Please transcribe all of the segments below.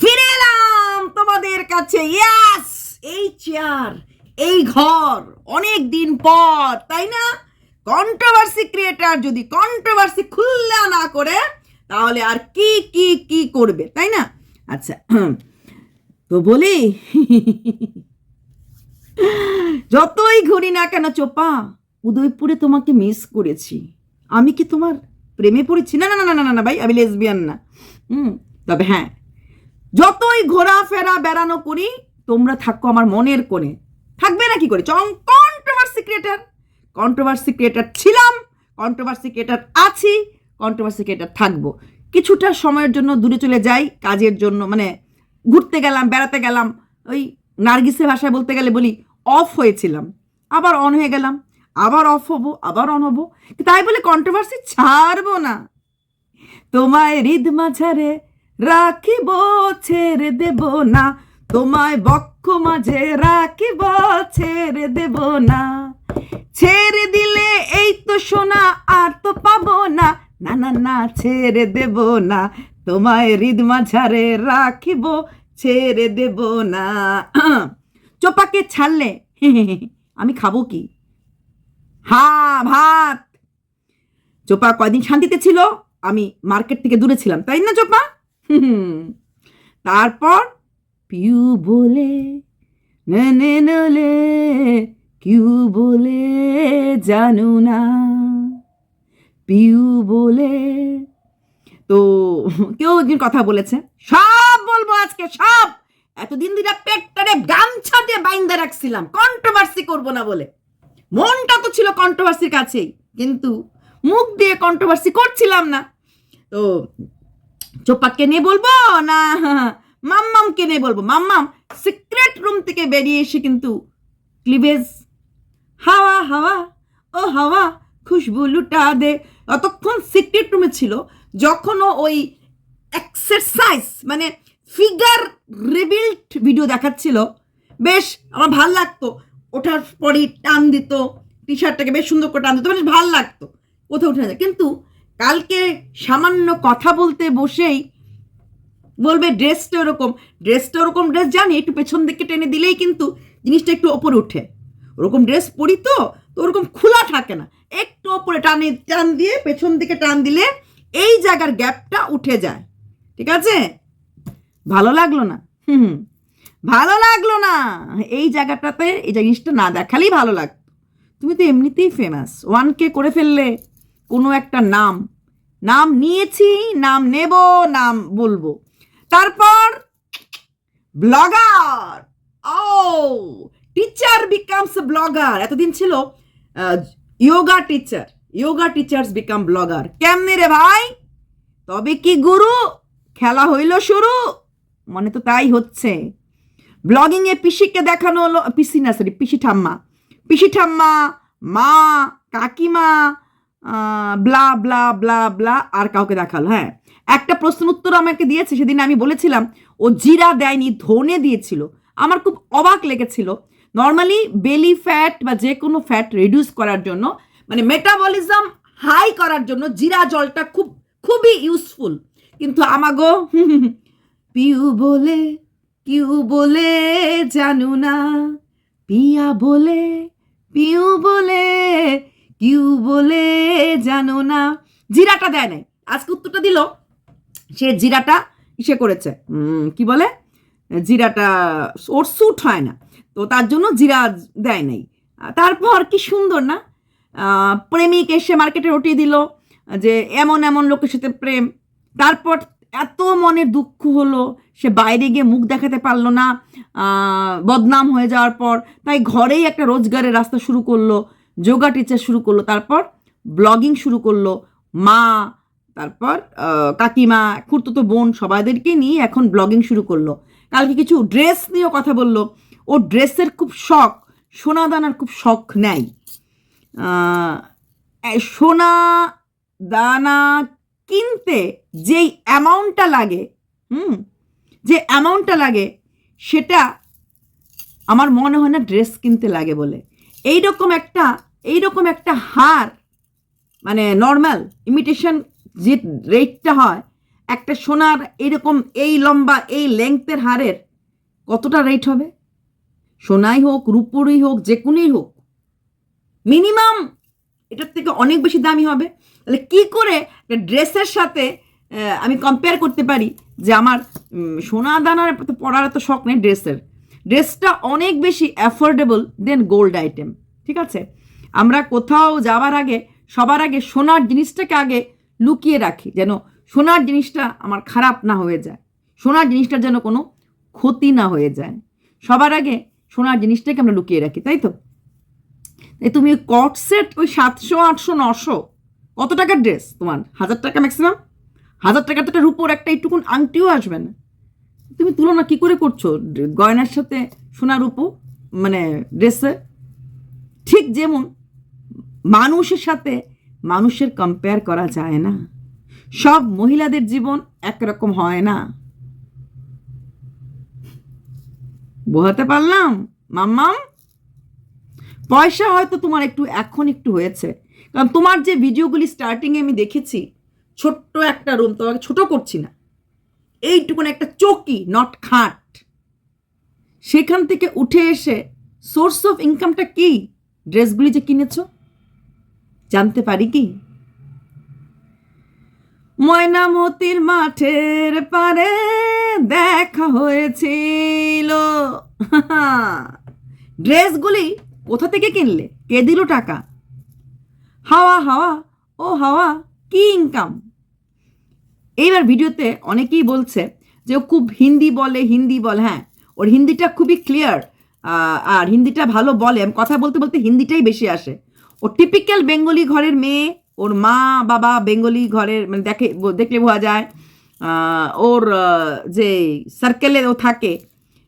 ফিরে এলাম তোমাদের কাছে। ইয়াস এই চেয়ার এই ঘর অনেক দিন পর, তাই না? কন্ট্রোভার্সি ক্রিয়েটার যদি কন্ট্রোভার্সি খুললা না করে, তাহলে আর কি কি কি করবে, তাই না? আচ্ছা তো বলি, যতই ঘুরি না কেন চোপা, উদয়পুরে তোমাকে মিস করেছি। আমি কি তোমার প্রেমে পড়েছি? না না না না না না, ভাই, আমি লেসবিয়ান না। হুম, তবে হ্যাঁ যতই ঘোরাফেরা বেড়ানো করি, তোমরা থাকো আমার মনের কোণে। থাকবে না কি করে? চং কন্ট্রোভার্সি ক্রিয়েটার কন্ট্রোভার্সি ক্রিয়েটার ছিলাম কন্ট্রোভার্সি ক্রিয়েটার আছি কন্ট্রোভার্সি ক্রিয়েটার থাকব। কিছুটা সময়ের জন্য দূরে চলে যাই, কাজের জন্য মানে ঘুরতে গেলাম, বেড়াতে গেলাম, ওই নার্গিসের ভাষায় বলতে গেলে বলি অফ হয়েছিলাম। আবার অন হয়ে গেলাম, আবার অফ হব, আবার অন হব। তাই বলে কন্ট্রোভার্সি ছাড়বো না। তোমায় হৃদ মাঝারে রাখিব, ছেড়ে দেব না। তোমায় বক্ষ মাঝে রাখিব, ছেড়ে দেব না। ছেড়ে দিলে এই তো সোনা, আর তো পাবো না। না না না, ছেড়ে দেব না। তোমায় হৃদ মাঝারে রাখিব, ছেড়ে দেব না। চোপাকে ছাড়লে আমি খাব কি? হা, ভাত। চোপা কয়দিন শান্তিতে ছিল? আমি মার্কেট থেকে দূরে ছিলাম, তাই না চোপা। তারপর পিউ বলে কিউ বলে, জানু না। পিউ বলে, তো কেউ একদিন কথা বলেছে, সব বলব আজকে, সব। এতদিন ধরে পেটটারে গামছা দিয়ে বাইন্দা রাখছিলাম কন্ট্রোভার্সি করব না বলে। মনটা তো ছিল কন্ট্রোভার্সির কাছেই, কিন্তু মুখ দিয়ে কন্ট্রোভার্সি করছিলাম না। তো চোপাকে নিয়ে বলব না? মাম্মামকে নিয়ে বলব? মাম্মাম সিক্রেট রুম থেকে বেরিয়ে এসে কিন্তু ক্লিভেজ হাওয়া হাওয়া, ও হাওয়া, খুশবু লুটা দে। অতক্ষণ সিক্রেট রুমে ছিল যখনও ওই এক্সারসাইজ মানে ফিগার রিবিল্ড ভিডিও দেখাচ্ছিল, বেশ আমার ভালো লাগতো। ওঠার পরই টান দিত টি শার্টটাকে বেশ সুন্দর করে টান দিত, বেশ ভালো লাগতো। কোথাও উঠে যায়। কিন্তু কালকে সামান্য কথা বলতে বসেই বলবে ড্রেসটা ওরকম ড্রেসটা ওরকম ড্রেস জানি, একটু পেছন দিকে টেনে দিলেই কিন্তু জিনিসটা একটু ওপরে উঠে। ওরকম ড্রেস পরি তো তো ওরকম খোলা থাকে না। একটু ওপরে টানে, টান দিয়ে পেছন দিকে টান দিলে এই জায়গার গ্যাপটা উঠে যায়। ঠিক আছে? ভালো লাগল না? হুম ভালো লাগল না? এই জায়গাটাতে এই জিনিসটা না দেখালেই ভালো লাগতো। তুমি তো এমনিতেই ফেমাস ওয়ান কে করে ফেললে। কোনো একটা নাম। নাম নিয়েছি, নাম নেব, নাম বলব। তারপর, ব্লগার। ও টিচার বিকামস ব্লগার এতদিন ছিল yoga teacher yoga teachers become blogger কেমনে রে ভাই? তবে কি গুরু? খেলা হইল শুরু? মনে তো তাই হচ্ছে। ব্লগিং এ পিসিকে দেখানো হলো, পিসি না সরি পিসি ঠাম্মা। পিসি ঠাম্মা, মা, কাকিমা ব্লা ব্লা ব্লা ব্লা আর কাউকে দেখাল হ্যাঁ। একটা প্রশ্ন উত্তর আমাকে দিয়েছে, সেদিন আমি বলেছিলাম, ও জিরা দেয়নি, ধনে দিয়েছিল। আমার খুব অবাক লেগেছিল। নর্মালি বেলি ফ্যাট বা যে কোনো ফ্যাট রিডিউস করার জন্য মানে মেটাবলিজম হাই করার জন্য জিরা জলটা খুব, খুবই ইউজফুল কিন্তু আমাগো, পিউ বলে, কিউ বলে, জানু না। পিয়া বলে, পিউ বলে কিউ বলে জানো না। জিরাটা দেয় নাই। আজকে উত্তরটা দিল। সে জিরাটা ইসে করেছে। কি বলে? জিরাটা, ওর স্যুট হয় না। তো তার জন্য জিরা দেয় নাই। তারপর কি সুন্দর না? প্রেমিক এসে মার্কেটে রটিয়ে দিল যে এমন এমন লোকের সাথে প্রেম। তারপর এত মনের দুঃখ হলো। সে বাইরে গিয়ে মুখ দেখাতে পারল না। বদনাম হয়ে যাওয়ার পর তাই ঘরেই একটা রোজগারের রাস্তা শুরু করল। যোগা টিচার শুরু করল, তারপর ব্লগিং শুরু করল, মা, তারপর কাকিমা খুঁড়তো বোন সবাইদেরকে নিয়ে এখন ব্লগিং শুরু করল। কালকে কিছু ড্রেস নিয়েও কথা বলল। ও ড্রেসের খুব শখ সোনা দানার খুব শখ নেয়। সোনা দানা কিনতে যেই অ্যামাউন্টটা লাগে, হুম, যে অ্যামাউন্টটা লাগে, সেটা আমার মনে হয় না ড্রেস কিনতে লাগে বলে। এইরকম একটা এইরকম একটা হার মানে নর্মাল ইমিটেশন যে রেটটা হয়, একটা সোনার এরকম এই লম্বা, এই লেংথের হারের, কতটা রেট হবে? সোনাই হোক, রূপোরই হোক যে কোনোই হোক মিনিমাম এটার থেকে অনেক বেশি দামি হবে। তাহলে কি করে ড্রেসের সাথে আমি কম্পেয়ার করতে পারি যে আমার সোনা দানার তো পরার এত শখ নেই ড্রেসের। ড্রেসটা অনেক বেশি অ্যাফোর্ডেবল দেন গোল্ড আইটেম ঠিক আছে? আমরা কোথাও যাওয়ার আগে, সবার আগে সোনার জিনিসটাকে আগে লুকিয়ে রাখি, যেন সোনার জিনিসটা আমার খারাপ না হয়ে যায়, সোনার জিনিসটার যেন কোনো ক্ষতি না হয়ে যায়। সবার আগে সোনার জিনিসটাকে আমরা লুকিয়ে রাখি, তাই তো? তুমি কট সেট ওই সাতশো, আটশো, নশো, কত টাকার ড্রেস তোমার? হাজার টাকা ম্যাক্সিমাম হাজার টাকার তো একটা রূপোর একটা একটুকুন আংটিও আসবে না। তুমি তুলনা কি করে করছ? গয়নার সাথে সোনা রূপো মানে ড্রেসে? ঠিক যেমন মানুষের সাথে মানুষের কম্পেয়ার করা যায় না। সব মহিলাদের জীবন একরকম হয় না। বোঝাতে পারলাম? মাম্মাম? পয়সা হয়তো তোমার একটু এখন একটু হয়েছে। কারণ তোমার যে ভিডিওগুলি স্টার্টিংয়ে আমি দেখেছি, ছোট্ট একটা রুম তোমাকে ছোট করছি না। এইটুকুন একটা চৌকি নট খাট। সেখান থেকে উঠে এসে সোর্স অফ ইনকামটা কি? ড্রেসগুলি যে কিনেছো? জানতে পারি কি? ময়নামতির মাঠের পারে দেখা হয়েছিল। ড্রেসগুলি কোথা থেকে কিনলে? কে দিল টাকা? হাওয়া হাওয়া, ও হাওয়া, কি ইনকাম এইবার ভিডিওতে অনেকেই বলছে যে ও খুব হিন্দি বলে হিন্দি বলে হ্যাঁ ওর হিন্দিটা খুবই ক্লিয়ার আর হিন্দিটা ভালো বলে। আমি কথা বলতে বলতে হিন্দিটাই বেশি আসে। ও টিপিক্যাল বেঙ্গলি ঘরের মেয়ে, ওর মা, বাবা বেঙ্গলি ঘরের মানে দেখে, দেখলে বোঝা যায় ওর যে সার্কেলে ও থাকে,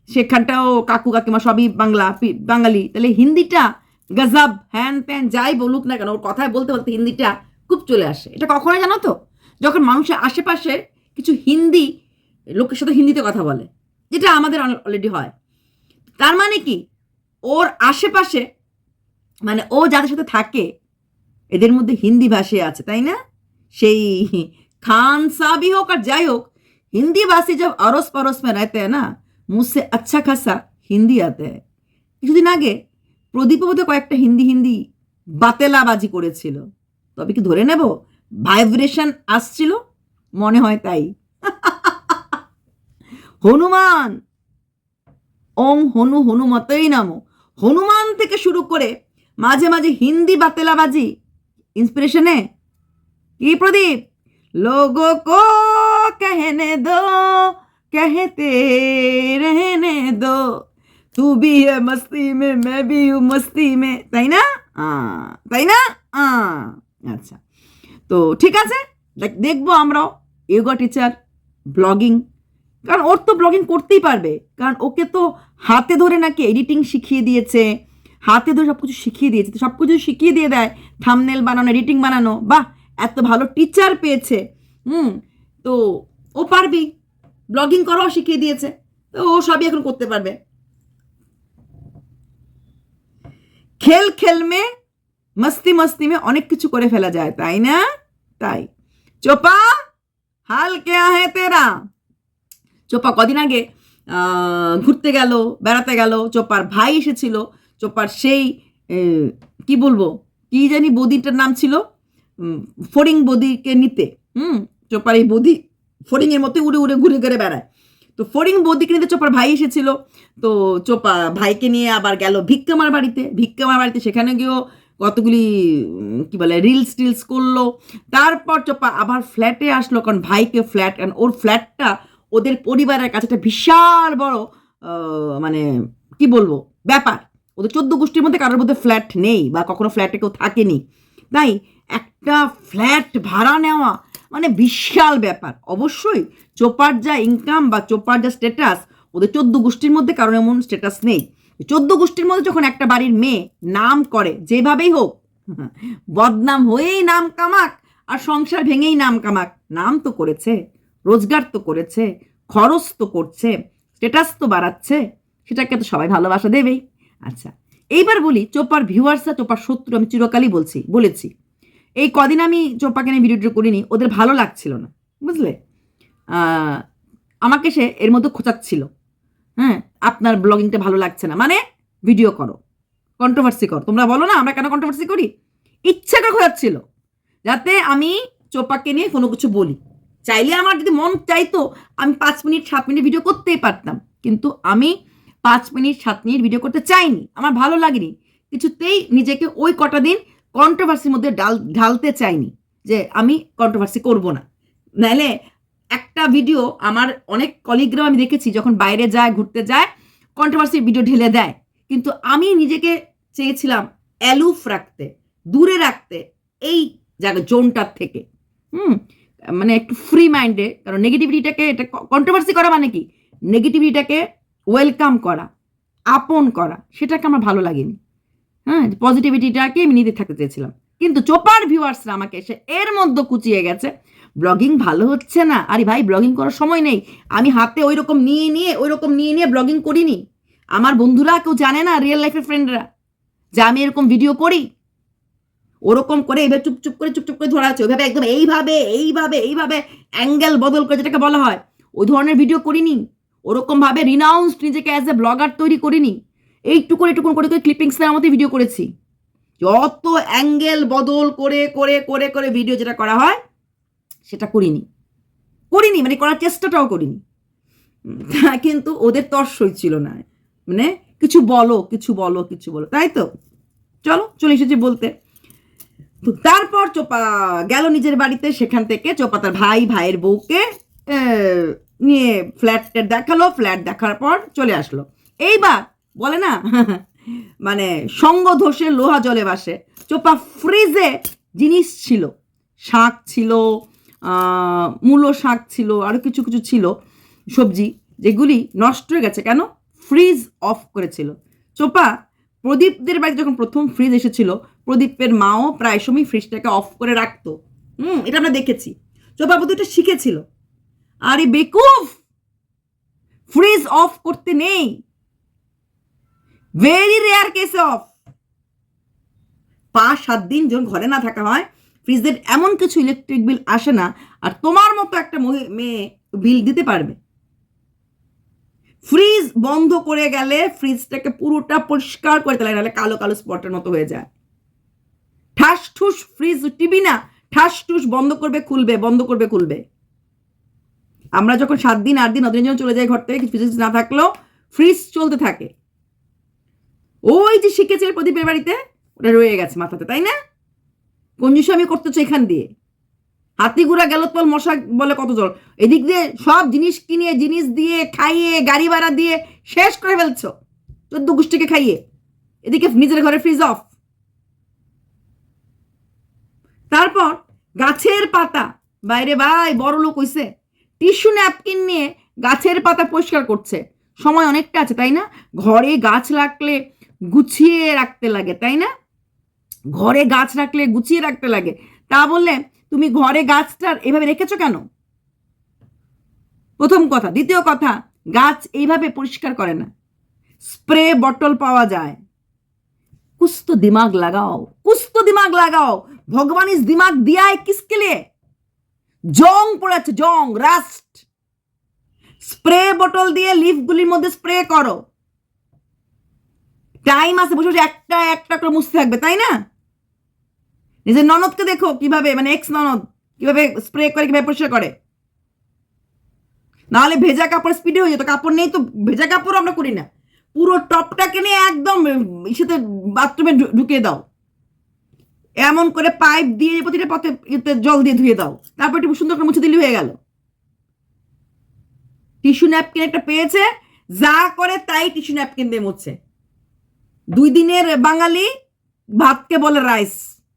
সেখানটাও কাকু, কাকিমা সবই বাংলা বাঙালি। তাহলে হিন্দিটা গজব, হ্যান প্যান যাই বলুক না কেন, ওর কথায় বলতে বলতে হিন্দিটা খুব চলে আসে। এটা কখনো জানো তো? যখন মানুষের আশেপাশে কিছু হিন্দি লোকের সাথে হিন্দিতে কথা বলে যেটা আমাদের অলরেডি হয় তার মানে কি ওর আশেপাশে মানে ও যাদের সাথে থাকে এদের মধ্যে হিন্দি ভাষী আছে তাই না সেই খান সাবি হোক আর যাই হোক हिंदी भाषी जब अड़ोस पड़ोस में रहते हैं ना मुझसे अच्छा खासा হিন্দি আতে है কিছুদিন আগে প্রদীপ বোধহয় কয়েকটা হিন্দি হিন্দি বাতেলাবাজি করেছিল তবে কি ধরে নেব ভাইব্রেশন আসছিল মনে হয় তাই হনুমান ওং হনু হনুমতই নামো হনুমান থেকে শুরু করে মাঝে মাঝে হিন্দি বাতেলাবাজি ইন্সপিরেশনে কি প্রদীপ लोगों को कहने दो कहते रहने दो तू भी है मस्ती में मैं भी हूँ मस्ती में তাই না আহ, তাই না আহ, আচ্ছা তো ঠিক আছে, দেখ- দেখব আমরাও, ইয়োগা টিচার ব্লগিং কারণ ওর তো ব্লগিং করতেই পারবে, কারণ ওকে তো হাতে ধরে নাকি এডিটিং শিখিয়ে দিয়েছে, হাতে ধরে সব কিছু শিখিয়ে দিয়েছে, তো সব কিছু শিখিয়ে দিয়ে দেয় থামনেল বানানো এডিটিং বানানো, বাহ, এত ভালো টিচার পেয়েছে, হুম, তো ও পারবি ব্লগিং করাও শিখিয়ে দিয়েছে, তো ও সবই এখন করতে পারবে। খেল খেল মে মস্তি মস্তি মে অনেক কিছু করে ফেলা যায়, তাই না? তাই। চোপা, হাল কে হে তেরা? চোপা কদিন আগে ঘুরতে গেল, বেড়াতে গেল, চোপার ভাই এসেছিল, চোপার সেই কি বলব, কি জানি বদিটার নাম ছিল ফড়িং বদিকে নিতে, হুম? চোপার এই বদি ফড়িংয়ের মতো উড়ে উড়ে ঘুরে ঘুরে বেড়ায়। তো ফড়িং বদিকে নিতে চোপার ভাই এসেছিল, তো চোপা ভাইকে নিয়ে আবার গেল ভিক্ষামার বাড়িতে ভিক্ষামার বাড়িতে সেখানে গিয়েও কতগুলি কি বলে রিলস টিলস করল। তারপর চোপা আবার ফ্ল্যাটে আসলো, কারণ ভাইকে ফ্ল্যাট কারণ ওর ফ্ল্যাটটা ওদের পরিবারের কাছে একটা বিশাল বড় মানে কি বলব, ব্যাপার। ওদের চোদ্দ গোষ্ঠীর মধ্যে কারোর মধ্যে ফ্ল্যাট নেই বা কখনো ফ্ল্যাটে কেউ থাকেনি। তাই একটা ফ্ল্যাট ভাড়া নেওয়া মানে বিশাল ব্যাপার। অবশ্যই চোপার যা ইনকাম বা চোপার যা স্ট্যাটাস ওদের চোদ্দ গোষ্ঠীর মধ্যে কারণ এমন স্ট্যাটাস নেই। চোদ্দ গোষ্ঠীর মধ্যে যখন একটা বাড়ির মেয়ে নাম করে, যেভাবেই হোক, বদনাম হয়েই নাম কামাক আর সংসার ভেঙেই নাম কামাক, নাম তো করেছে, রোজগার তো করেছে, খরচ তো করছে স্টেটাস তো বাড়াচ্ছে, সেটাকে তো সবাই ভালোবাসা দেবেই। আচ্ছা এইবার বলি চোপার ভিউয়ার্সরা চোপার শত্রু, আমি চিরকালই বলছি, বলেছি, এই কদিন আমি চোপাকে নিয়ে ভিডিওটা করিনি, ওদের ভালো লাগছিল না, বুঝলে? আমাকে সে এর মধ্যে খোঁচাচ্ছিল। হ্যাঁ আপনার ব্লগিংটা ভালো লাগছে না। মানে ভিডিও করো। কন্ট্রোভার্সি করো। তোমরা বলো না, আমরা কেন কন্ট্রোভার্সি করি? ইচ্ছাটা খোঁজাচ্ছিল যাতে আমি চোপাকে নিয়ে কোনো কিছু বলি। চাইলে আমার যদি মন চাইতো, আমি পাঁচ মিনিট, সাত মিনিট ভিডিও করতেই পারতাম। কিন্তু আমি পাঁচ মিনিট, সাত মিনিট ভিডিও করতে চাইনি। আমার ভালো লাগেনি। কিছুতেই নিজেকে ওই কটা দিন কন্ট্রোভার্সির মধ্যে ডাল, ঢালতে চাইনি। যে আমি কন্ট্রোভার্সি করব না। নাহলে একটা ভিডিও আমার অনেক কলিগরাও আমি দেখেছি যখন বাইরে যায়, ঘুরতে যায় কন্ট্রোভার্সির ভিডিও ঢেলে দেয়। কিন্তু আমি নিজেকে চেয়েছিলাম অ্যালুফ রাখতে, দূরে রাখতে এই জায়গা, জোনটার থেকে। হুম মানে একটু ফ্রি মাইন্ডে কারণ নেগেটিভিটিটাকে এটা কন্ট্রোভার্সি করা মানে কি? নেগেটিভিটিটাকে ওয়েলকাম করা, আপন করা, সেটাকে আমার ভালো লাগেনি। হ্যাঁ পজিটিভিটিটাকে আমি নিতে থাকতে চেয়েছিলাম। কিন্তু চোপার ভিউয়ার্সরা আমাকে এসে এর মধ্যে কুচিয়ে গেছে। ব্লগিং ভালো হচ্ছে না। আরে ভাই ব্লগিং করার সময় নেই। আমি হাতে ওই রকম নিয়ে নিয়ে ওই রকম নিয়ে নিয়ে ব্লগিং করিনি। আমার বন্ধুরা কেউ জানে না রিয়েল লাইফের ফ্রেন্ডরা যে আমি এরকম ভিডিও করি। ওরকম করে এভাবে চুপচুপ করে চুপচুপ করে ধরা আছে। ওইভাবে একদম এইভাবে এইভাবে এইভাবে অ্যাঙ্গেল বদল করে যেটাকে বলা হয়। ওই ধরনের ভিডিও করিনি। ওরকম ভাবে রিনাউন্সড নিজেকে অ্যাজ এ ব্লগার তৈরি করিনি। এইটুকু একটু করে করে ক্লিপিংস দেওয়ার মতো ভিডিও করেছি। যত অ্যাঙ্গেল বদল করে করে করে করে ভিডিও যেটা করা হয় সেটা করিনি। করিনি মানে করার চেষ্টাটাও করিনি। কিন্তু ওদের তর্সই ছিল না। মানে কিছু বলো কিছু বলো কিছু বলো, তাই তো? চলো, চলে এসেছি বলতে। তো তারপর চোপা গেল নিজের বাড়িতে, সেখান থেকে চোপা তার ভাই, ভাইয়ের বউকে নিয়ে ফ্ল্যাট দেখাল। ফ্ল্যাট দেখার পর চলে আসলো। এইবার, বলে না? মানে সঙ্গ ধসে লোহা জলে বাসে চোপা ফ্রিজে জিনিস ছিল, শাক ছিল মূলো শাক ছিল আরও কিছু কিছু ছিল, সবজি, যেগুলি নষ্ট হয়ে গেছে। কেন? ফ্রিজ অফ করেছিল। চোপা, প্রদীপদের বাড়িতে যখন প্রথম ফ্রিজ এসেছিল, প্রদীপের মাও প্রায় সময় ফ্রিজটাকে অফ করে রাখতো। হুম, এটা আমরা দেখেছি। চোপা বোধ এটা শিখেছিল। আরে বেকুফ! ফ্রিজ অফ করতে নেই। ভেরি রেয়ার কেস অফ পাঁচ সাত দিন যখন ঘরে না থাকা হয় ফ্রিজের এমন কিছু ইলেকট্রিক বিল আসে না, আর তোমার মতো একটা মেয়ে বিল দিতে পারবে। ফ্রিজ বন্ধ করে গেলে ফ্রিজটাকে পুরোটা পরিষ্কার করে দিলে নাহলে কালো কালো স্পটের মতো হয়ে যায়। ঠাস ঠুস ফ্রিজ টিভি না, ঠাস ঠুস বন্ধ করবে, খুলবে, বন্ধ করবে, খুলবে। আমরা যখন সাত দিন, আট দিন অদিন যখন চলে যাই ঘর থেকে ফ্রিজ না থাকলেও ফ্রিজ চলতে থাকে। ওই যে শিখেছিল প্রদীপের বাড়িতে, ওটা রয়ে গেছে মাথাতে, তাই না? কঞ্জুস আমি করতেছো এখান দিয়ে। হাতিগুড়া গেল তোল মশা বলে কত জল। এদিক দিয়ে সব জিনিস কিনে, জিনিস দিয়ে, খাইয়ে, গাড়ি ভাড়া দিয়ে শেষ করে ফেলছো। চোদ্দ গোষ্ঠীকে খাইয়ে। এদিকে নিজের ঘরে ফ্রিজ অফ তারপর গাছের পাতা, বাইরে ভাই, বড় লোক হইছে। টিস্যু ন্যাপকিন নিয়ে গাছের পাতা পরিষ্কার করছে। সময় অনেকটা আছে, তাই না? ঘরে গাছ রাখলে গুছিয়ে রাখতে লাগে, তাই না? ঘরে গাছ রাখলে গুছিয়ে রাখতে লাগে তা বললে তুমি ঘরে গাছটা এভাবে রেখেছো কেন প্রথম কথা দ্বিতীয় কথা গাছ এইভাবে পরিষ্কার করে না স্প্রে বটল পাওয়া যায় कुछ तो दिमाग लगाओ कुछ तो दिमाग लगाओ भगवान इस दिमाग दिया है किसके लिए জং পড়ে আছে জং রাস্ট স্প্রে বোতল দিয়ে লিফগুলির মধ্যে স্প্রে করো টাইম আছে বসে বসে একটা একটা করে মুছতে থাকবে তাই না নিজের ননদকে দেখো কীভাবে মানে এক্স ননদ, কীভাবে স্প্রে করে, কীভাবে পরিষ্কার করে। নাহলে ভেজা কাপড় স্পিডে হয়ে যেত, কাপড় নেই তো ভেজা কাপড় আমরা করি না। পুরো টপটাকে নিয়ে একদম ইসেতে বাথরুমে ঢুকিয়ে দাও। এমন করে পাইপ দিয়ে প্রতিটা পথে জল দিয়ে ধুয়ে দাও। তারপর একটু সুন্দর করে মুছে দিলে হয়ে গেল। টিস্যু ন্যাপকিন একটা পেয়েছে, যা করে তাই টিস্যু ন্যাপকিন দিয়ে মুছছে দুই দিনের বাঙালি ভাতকে বলে রাইস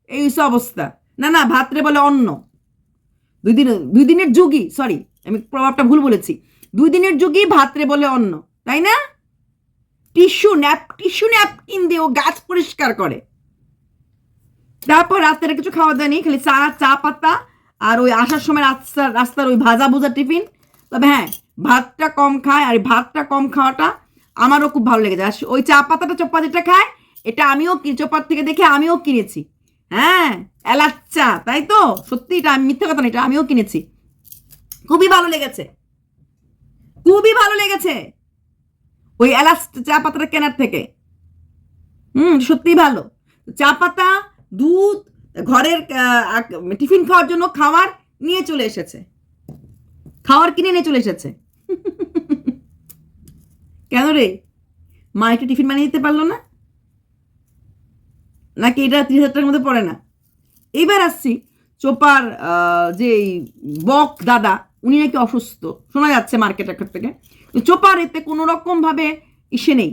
এই হচ্ছে অবস্থা। না না, ভাতরে বলে অন্ন। দুই দিন, দুই দিনের যুগই সরি আমি প্রভাবটা ভুল বলেছি। দুই দিনের যুগই ভাতরে বলে অন্ন, তাই না? টিস্যু ন্যাপ, টিস্যু ন্যাপকিন দিয়ে ও গাছ পরিষ্কার করে। তারপর রাত্রে কিছু খাওয়া দাওয়া নেই, খালি চা চা পাতা আর ওই আসার সময় রাস্তার রাস্তার ওই ভাজা ভুজা টিফিন। তবে হ্যাঁ ভাতটা কম খায় আর ভাতটা কম খাওয়াটা আমারও খুব ভালো লেগেছে আর ওই চা পাতাটা চোপা যেটা খায়, এটা আমিও চোপার থেকে দেখে আমিও কিনেছি। হ্যাঁ এলাচ চা তাই তো? সত্যি, এটা মিথ্যা কথা না, এটা আমিও কিনেছি। খুবই ভালো লেগেছে। খুবই ভালো লেগেছে। ওই এলাচ চা পাতাটা কেনার থেকে। হুম সত্যি ভালো। চা পাতা, দুধ, ঘরের টিফিন খাওয়ার জন্য খাবার নিয়ে চলে এসেছে। খাওয়ার কিনে নিয়ে চলে এসেছে। কেন রে? মা একটু টিফিন বানিয়ে দিতে পারল না? নাকি এটা তিরিশ হাজার টাকার মধ্যে পড়ে না? এইবার আসছি চোপার যে বক দাদা, উনি নাকি অসুস্থ। শোনা যাচ্ছে মার্কেট একটা থেকে। চোপার এতে কোনো রকমভাবে ইসে নেই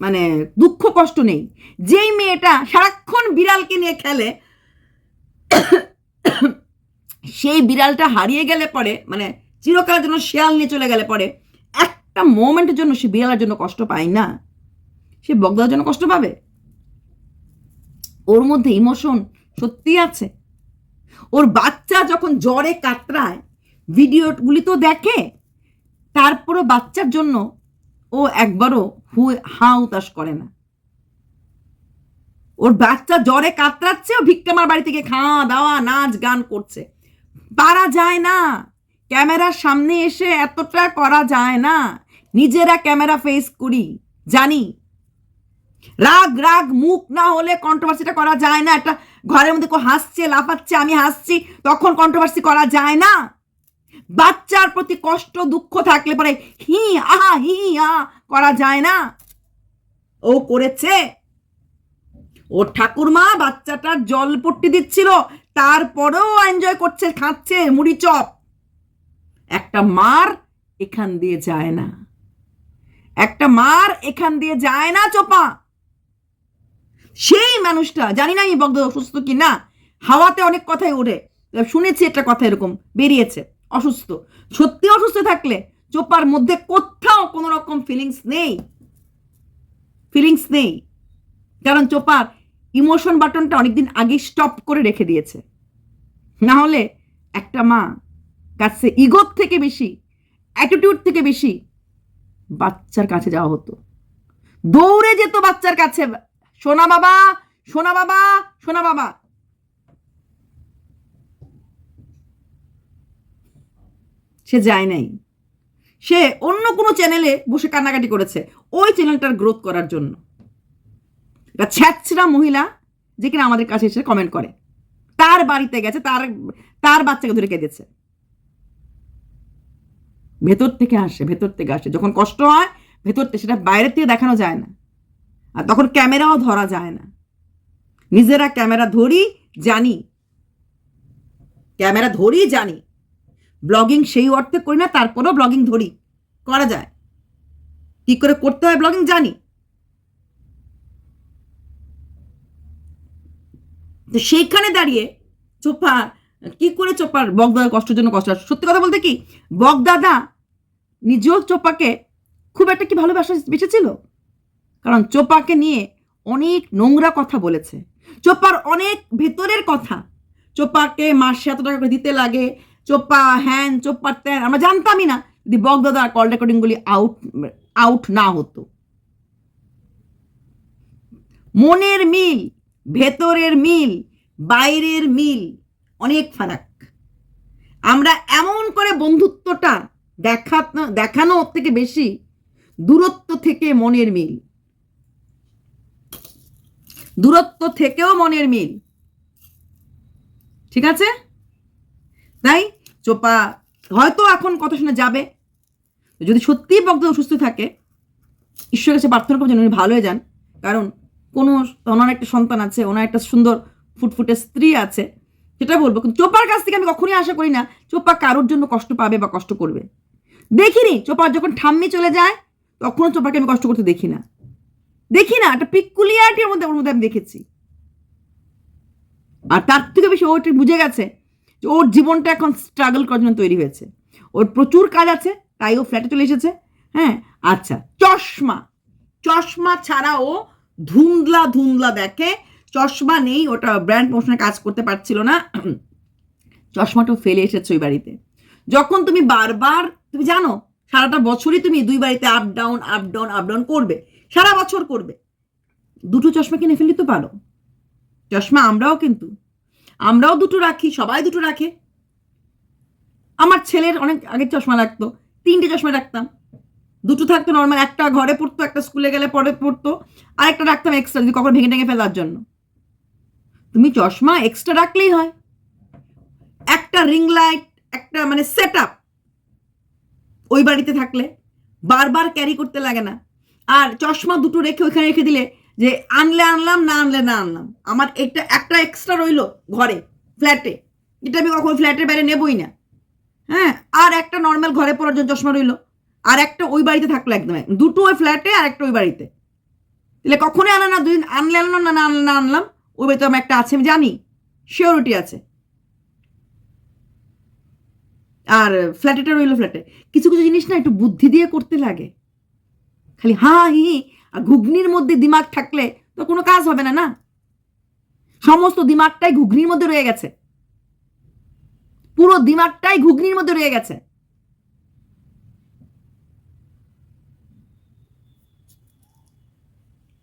মানে দুঃখ কষ্ট নেই। যেই মেয়েটা সারাক্ষণ বিড়ালকে নিয়ে খেলে, সেই বিড়ালটা হারিয়ে গেলে পরে মানে চিরকালের জন্য শেয়াল নিয়ে চলে গেলে পরে, একটা মোমেন্টের জন্য সে বিড়ালের জন্য কষ্ট পায় না। সে বগদার জন্য কষ্ট পাবে? ওর মধ্যে ইমোশন সত্যি আছে? ওর বাচ্চা যখন জ্বরে কাতরায়, ভিডিওগুলি তো দেখে, তারপরও বাচ্চার জন্য ও একবারও হু, হা উতাস করে না। ওর বাচ্চা জ্বরে কাতরাচ্ছে, ও ভিক্ষামার বাড়ি থেকে খাওয়া দাওয়া নাচ, গান করছে। পারা যায় না। ক্যামেরার সামনে এসে এতটা করা যায় না। নিজেরা ক্যামেরা ফেস করি। জানি রাগ রাগ, মুখ না হলে কন্ট্রোভার্সিটা করা যায় না। একটা ঘরের মধ্যে কেউ হাসছে, লাফাচ্ছে, আমি হাসছি, তখন কন্ট্রোভার্সি করা যায় না। বাচ্চার প্রতি কষ্ট, দুঃখ থাকলে পরে হি, আহা, হি আ করা যায় না। ও করেছে। ও ঠাকুরমা বাচ্চাটার জল পট্টি দিচ্ছিল, তারপরেও এনজয় করছে, খাচ্ছে, মুড়ি চপ। একটা মার এখান দিয়ে যায় না। একটা মার এখান দিয়ে যায় না, চোপা। সেই মানুষটা, জানি না আমি বগ্ধ অসুস্থ কি না হাওয়াতে অনেক কথাই ওঠে। শুনেছি একটা কথা এরকম, বেরিয়েছে, অসুস্থ। সত্যি অসুস্থ থাকলে চোপার মধ্যে কোথাও কোনো রকম ফিলিংস নেই। ফিলিংস নেই। কারণ চোপার ইমোশন বাটনটা অনেকদিন আগে স্টপ করে রেখে দিয়েছে। না হলে একটা মা, কাছে ইগোর থেকে বেশি অ্যাটিটিউড থেকে বেশি, বাচ্চার কাছে যাওয়া হতো। দৌড়ে যেত বাচ্চার কাছে সোনা বাবা সোনা বাবা সোনা বাবা। সে যায় নাই। সে অন্য কোনো চ্যানেলে বসে কান্নাকাটি করেছে। ওই চ্যানেলটার গ্রোথ করার জন্য। একটা ছ্যাচরা মহিলা যে কিনা আমাদের কাছে এসে কমেন্ট করে। তার বাড়িতে গেছে, তার তার বাচ্চাকে ধরে কেঁদেছে। ভেতর থেকে আসে, ভেতর থেকে আসে। যখন কষ্ট হয়, ভেতর থেকে সেটা বাইরের থেকে দেখানো যায় না। আর তখন ক্যামেরাও ধরা যায় না। নিজেরা ক্যামেরা ধরি, জানি। ক্যামেরা ধরি, জানি। ব্লগিং সেই অর্থে করি না, তারপরেও ব্লগিং ধরি। করা যায়। কি করে করতে হয় ব্লগিং, জানি। তো সেইখানে দাঁড়িয়ে চোপা কি করে চোপার বগদাদার কষ্টের জন্য কষ্ট সত্যি কথা বলতে কি, বগদাদা নিজেও চোপাকে খুব একটা কি ভালোবাসা বেসেছিল কারণ চোপাকে নিয়ে অনেক নোংরা কথা বলেছে। চোপার অনেক ভেতরের কথা। চোপাকে মাসে এত টাকা করে দিতে লাগে। চোপা হ্যান, চোপার ত্যান, আমরা জানতামই না যদি বগদাদার কল রেকর্ডিংগুলি আউট আউট না হতো। মনের মিল, ভেতরের মিল, বাইরের মিল, অনেক ফারাক। আমরা এমন করে বন্ধুত্বটা দেখানো দেখানো থেকে বেশি দূরত্ব থেকে মনের মিল। দূরত্ব থেকেও মনের মিল। ঠিক আছে? তাই চোপা হয়তো এখন কথা শুনে যাবে। যদি সত্যিই বগ্ধ অসুস্থ থাকে, ঈশ্বরের কাছে প্রার্থনা করবেন উনি ভালো হয়ে যান। কারণ কোনো, ওনার একটা সন্তান আছে, ওনার একটা সুন্দর ফুটফুটে স্ত্রী আছে, সেটা বলব। কিন্তু চোপার কাছ থেকে আমি কখনোই আশা করি না চোপা কারোর জন্য কষ্ট পাবে বা কষ্ট করবে। দেখিনি চোপার যখন ঠাম্মি চলে যায়, তখনও চোপাকে আমি কষ্ট করতে দেখি না। দেখি না, একটা পিকুলিয়ারিটির মধ্যে, ওর মধ্যে আমি দেখেছি। আর তার থেকে বেশি ও বুঝে গেছে যে ওর জীবনটা এখন স্ট্রাগল করার জন্য তৈরি হয়েছে। ওর প্রচুর কাজ আছে, তাই ও ফ্ল্যাটে চলে এসেছে হ্যাঁ? আচ্ছা চশমা। চশমা ছাড়া ও ধুন্দলা ধুন্দলা দেখে। চশমা নেই, ওটা ব্র্যান্ড প্রমোশনে কাজ করতে পারছিল না। চশমাটাও ফেলে এসেছে ওই বাড়িতে। যখন তুমি বারবার, তুমি জানো, সারাটা বছরই তুমি দুই বাড়িতে up down up down up down করবে। সারা বছর করবে। দুটো চশমা কিনে ফেলতে তো পারো চশমা আমরাও কিন্তু। আমরাও দুটো রাখি, সবাই দুটো রাখে। আমার ছেলের অনেক আগে চশমা লাগতো, তিনটে চশমা রাখতাম। দুটো থাকতো নর্মাল একটা ঘরে পড়তো, একটা স্কুলে গেলে পরে পড়তো, আর একটা রাখতাম এক্সট্রা যদি কখন ভেঙে টেঙে ফেলার জন্য। তুমি চশমা এক্সট্রা রাখলেই হয়। একটা রিং লাইট একটা মানে সেট আপ ওই বাড়িতে থাকলে বারবার ক্যারি করতে লাগে না। আর চশমা দুটো রেখে ওইখানে রেখে দিলে যে আনলে আনলাম, না আনলে না আনলাম। আমার এটা একটা এক্সট্রা রইল ঘরে ফ্ল্যাটে এটা আমি কখনো ফ্ল্যাটের বাইরে নেবই না। হ্যাঁ আর একটা নর্মাল ঘরে পড়ার জন্য চশমা রইল। আর একটা ওই বাড়িতে থাকল একদম দুটো ওই ফ্ল্যাটে আর একটা ওই বাড়িতে। তাহলে কখনোই আনা না দুদিন আনলে আনলাম না না আনলে না আনলাম, ওই বাড়িতে আমার একটা আছে, আমি জানি শিওরিটি আছে। আর ফ্ল্যাটেটা রইল ফ্ল্যাটে কিছু কিছু জিনিস না একটু বুদ্ধি দিয়ে করতে লাগে। খালি হা, হি আর ঘুগনির মধ্যে দিমাগ থাকলে তো কোনো কাজ হবে না না? সমস্ত দিমাগটাই ঘুগনির মধ্যে রয়ে গেছে। পুরো দিমাগটাই ঘুগনির মধ্যে রয়ে গেছে।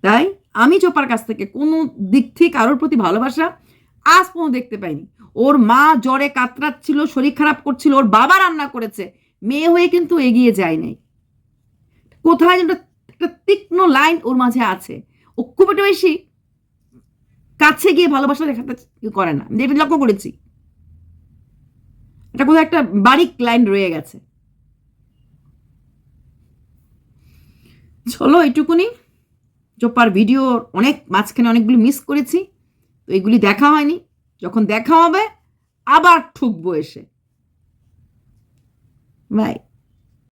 তাই আমি চোপার কাছ থেকে কোনো দিক থেকে কারোর প্রতি ভালোবাসা আজ পর্যন্ত দেখতে পাইনি। ওর মা জ্বরে কাতরাচ্ছিল, শরীর খারাপ করছিল, ওর বাবা রান্না করেছে, মেয়ে হয়ে কিন্তু এগিয়ে যায় নাই। কোথায় যেন একটা- তীক্ষ্ণ লাইন ওর মাঝে আছে। ও খুব একটা বেশি কাছে গিয়ে ভালোবাসা দেখাতে করে না। আমি লক্ষ্য করেছি। এটা কোথাও একটা বারিক লাইন রয়ে গেছে। চলো এইটুকুনি। চোপার ভিডিও অনেক মাঝখানে অনেকগুলি মিস করেছি। তো এগুলি দেখা হয়নি। যখন দেখা হবে, আবার ঠুকবো এসে। বাই